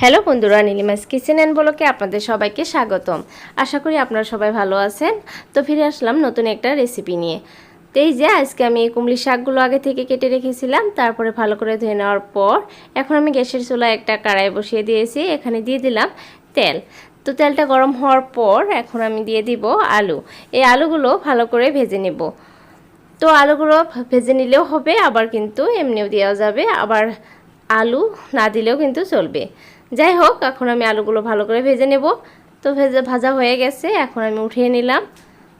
Hello বন্ধুরা, নীলিমাস kitchen and ব্লকে আপনাদের সবাইকে স্বাগতম। আশা করি আপনারা সবাই ভালো আছেন। তো ফিরে আসলাম নতুন একটা রেসিপি নিয়ে। তো এই যে আজকে আমি এই কুমলি শাকগুলো আগে থেকে কেটে রেখেছিলাম, তারপরে ভালো করে ধুয়ে নেওয়ার পর এখন আমি গ্যাসের চুলায় একটা কড়াই বসিয়ে দিয়েছি, এখানে দিয়ে দিলাম তেল। তো তেলটা গরম হওয়ার পর এখন আমি দিয়ে দিব আলু। এই আলুগুলো ভালো করে ভেজে নেব। তো আলুগুলো ভেজে নিলেও হবে, আবার কিন্তু এমনিও দেওয়া যাবে, আবার আলু না দিলেও কিন্তু চলবে। যাই হোক এখন আমি আলুগুলো ভালো করে ভেজে নেব। তো ভেজে ভাজা হয়ে গেছে, এখন আমি উঠিয়ে নিলাম।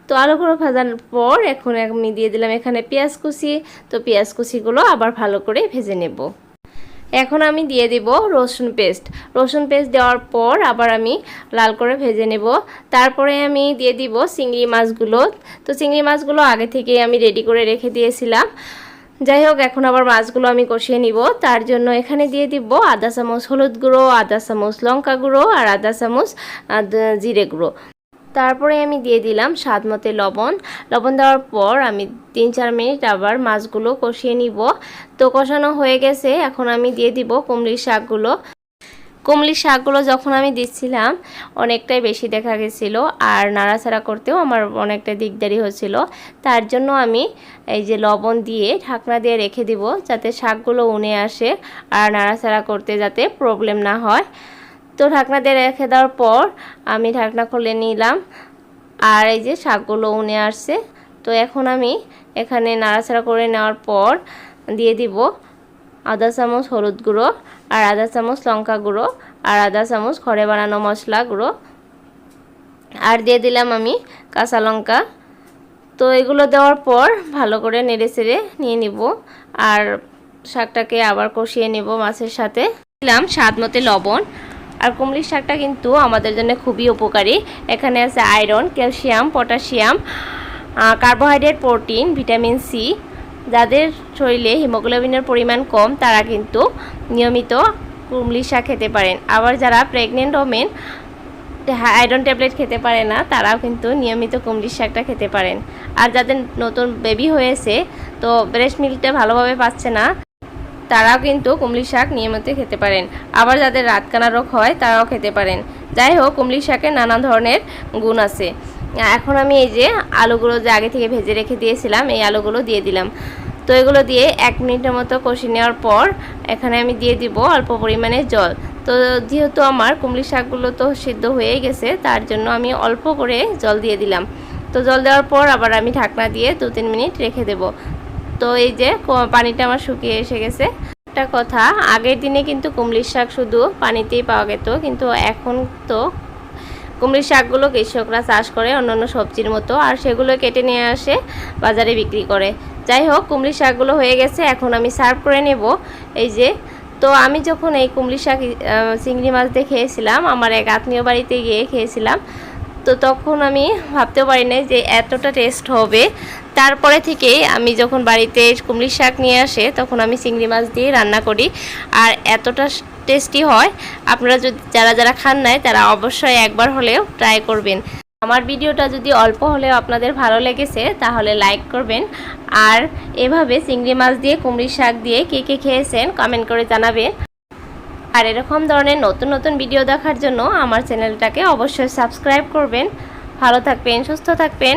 তো আলুগুলো ভাজার পর এখন আমি দিয়ে দিলাম এখানে পেঁয়াজ কুচি। তো পেঁয়াজ কুচিগুলো আবার ভালো করে ভেজে নেব। এখন আমি দিয়ে দেব রসুন পেস্ট। রসুন পেস্ট দেওয়ার পর আবার আমি লাল করে ভেজে নেব। তারপরে আমি দিয়ে দিব চিংড়ি মাছগুলো। তো চিংড়ি মাছগুলো আগে থেকে আমি রেডি করে রেখে দিয়েছিলাম। যাই হোক, এখন আবার মাছগুলো আমি কষিয়ে নিব। তার জন্য এখানে দিয়ে দিব আদা চামচ হলুদ গুঁড়ো, আদা চামচ লঙ্কা গুঁড়ো আর আদা চামচ জিরে গুঁড়ো। তারপরে আমি দিয়ে দিলাম স্বাদ মতে লবণ। লবণ দেওয়ার পর আমি তিন চার মিনিট আবার মাছগুলো কষিয়ে নিব। তো কষানো হয়ে গেছে। এখন আমি দিয়ে দিব কুমড়ির শাকগুলো। কুমলির শাকগুলো যখন আমি দিচ্ছিলাম, অনেকটাই বেশি দেখা গেছিল আর নাড়াচাড়া করতেও আমার অনেকটা দিকদারি হচ্ছিল। তার জন্য আমি এই যে লবণ দিয়ে ঢাকনা দিয়ে রেখে দিব যাতে শাকগুলো উনে আসে আর নাড়াচাড়া করতে যাতে প্রবলেম না হয়। তো ঢাকনা দিয়ে রেখে দেওয়ার পর আমি ঢাকনা খুলে নিলাম আর এই যে শাকগুলো উনে আসছে। তো এখন আমি এখানে নাড়াচাড়া করে নেওয়ার পর দিয়ে দিব আদা চামচ হলুদ গুঁড়ো আর আদা চামচ লঙ্কা গুঁড়ো আর আদা চামচ ঘরে বানানো মশলা গুঁড়ো। আর দিয়ে দিলাম আমি কাঁচা লঙ্কা। তো এগুলো দেওয়ার পর ভালো করে নেড়ে চেড়ে নিয়ে নিব। আর শাকটাকে আবার কষিয়ে নেব মাছের সাথে। দিলাম স্বাদ মতে লবণ। আর কুমলির শাকটা কিন্তু আমাদের জন্য খুবই উপকারী। এখানে আছে iron, calcium, potassium carbohydrate, protein, vitamin C যাদের শরীরে হিমোগ্লোবিনের পরিমাণ কম, তারা কিন্তু নিয়মিত কুমলি শাক খেতে পারেন। আবার যারা প্রেগনেন্ট ওমেন আয়রন ট্যাবলেট খেতে পারে না, তারাও কিন্তু নিয়মিত কুমড়ির শাকটা খেতে পারেন। আর যাদের নতুন বেবি হয়েছে, তো ব্রেস্ট মিল্কটা ভালোভাবে পাচ্ছে না, তারাও কিন্তু কুমলি শাক নিয়মিত খেতে পারেন। আবার যাদের রাতকানা রোগ হয়, তারাও খেতে পারেন। যাই হোক কুমলি শাকের নানা ধরনের গুণ আছে। এখন আমি এই যে আলুগুলো যে আগে থেকে ভেজে রেখে দিয়েছিলাম, এই আলুগুলো দিয়ে দিলাম। তো এগুলো দিয়ে এক মিনিটের মতো কষি নেওয়ার পর এখানে আমি দিয়ে দিব অল্প পরিমাণে জল। তো যেহেতু আমার কুমলি শাকগুলো তো সিদ্ধ হয়ে গেছে, তার জন্য আমি অল্প করে জল দিয়ে দিলাম। তো জল দেওয়ার পর আবার আমি ঢাকনা দিয়ে দু তিন মিনিট রেখে দেব। তো এই যে পানিটা আমার শুকিয়ে এসে গেছে। একটা কথা, আগের দিনে কিন্তু কুমলির শাক শুধু পানিতেই পাওয়া যেত কিন্তু এখন তো কুমড়ির শাকগুলো কৃষকরা চাষ করে অন্যান্য সবজির মতো, আর সেগুলো কেটে নিয়ে আসে বাজারে বিক্রি করে। যাই হোক কুমড়ির শাকগুলো হয়ে গেছে, এখন আমি সার্ভ করে নেব। এই যে, তো আমি যখন এই কুমড়ি শাক চিংড়ি মাছতে খেয়েছিলাম, আমার এক আত্মীয় বাড়িতে গিয়ে খেয়েছিলাম, তো তখন আমি ভাবতেও পারি নাই যে এতটা টেস্ট হবে। তারপরে থেকে আমি যখন বাড়িতে কুমড়ির শাক নিয়ে আসে, তখন আমি চিংড়ি মাছ দিয়ে রান্না করি। আর এতটা টেস্টি হয়, আপনারা যদি, যারা যারা খান নাই, তারা অবশ্যই একবার হলেও ট্রাই করবেন। আমার ভিডিওটা যদি অল্প হলেও আপনাদের ভালো লেগেছে, তাহলে লাইক করবেন। আর এভাবে চিংড়ি মাছ দিয়ে, কুমড়ির শাক দিয়ে কে কে খেয়েছেন কমেন্ট করে জানাবেন। আর এরকম ধরনের নতুন নতুন ভিডিও দেখার জন্য আমার চ্যানেলটাকে অবশ্যই সাবস্ক্রাইব করবেন। ভালো থাকবেন, সুস্থ থাকবেন।